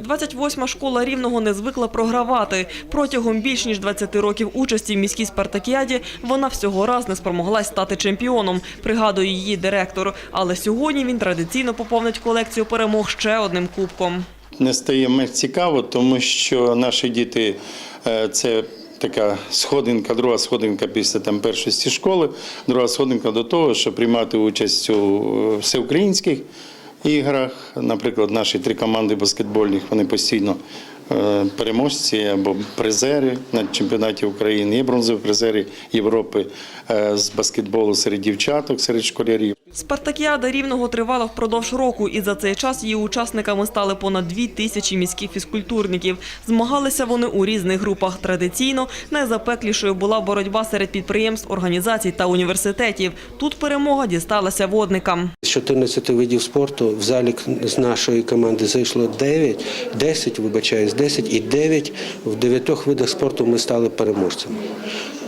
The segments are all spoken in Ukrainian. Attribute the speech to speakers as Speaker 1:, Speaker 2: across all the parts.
Speaker 1: 28-ма школа Рівного не звикла програвати. Протягом більш ніж 20 років участі в міській спартакіаді вона всього раз не спромоглась стати чемпіоном, пригадує її директор. Але сьогодні він традиційно поповнить колекцію перемог ще одним кубком.
Speaker 2: не стає менш цікаво, тому що наші діти е, це така сходинка, друга сходинка після там першості школи, друга сходинка до того, щоб приймати участь у е, всеукраїнських іграх. Наприклад, наші три команди баскетбольних вони постійно. Е, Переможці або призери на чемпіонаті України, є бронзові призери Європи е, з баскетболу серед дівчаток, серед школярів.
Speaker 1: Спартакіада Рівного тривала впродовж року, і за цей час її учасниками стали понад дві тисячі міських фізкультурників. Змагалися вони у різних групах. Традиційно найзапеклішою була боротьба серед підприємств, організацій та університетів. Тут перемога дісталася водникам.
Speaker 3: З 14 видів спорту в залік з нашої команди зайшло 9, 10, вибачаюсь, 10 і 9 в 9 видах спорту ми стали переможцями.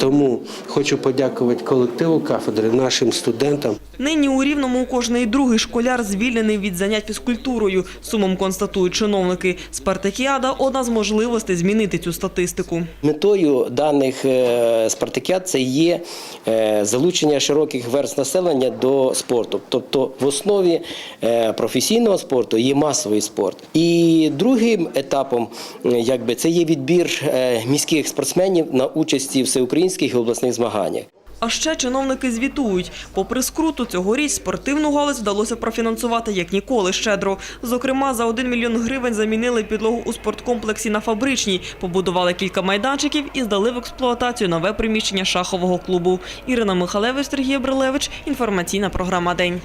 Speaker 3: Тому хочу подякувати колективу кафедри, нашим студентам.
Speaker 1: Нині у Рівному кожний другий школяр звільнений від занять фізкультурою. Сумом констатують чиновники. Спартакіада – одна з можливостей змінити цю статистику.
Speaker 4: Метою даних е, спартакіад це є е, залучення широких верст населення до спорту. Тобто в основі е, професійного спорту є масовий спорт. І другим етапом якби, це є відбір міських спортсменів на участі в всеукраїнських і обласних змаганнях.
Speaker 1: А ще чиновники звітують. Попри скруту, цьогоріч спортивну галузь вдалося профінансувати як ніколи щедро. Зокрема, за 1 мільйон гривень замінили підлогу у спорткомплексі на фабричній, побудували кілька майданчиків і здали в експлуатацію нове приміщення шахового клубу. Ірина Михалевич, Сергій Брилевич. Інформаційна програма «День».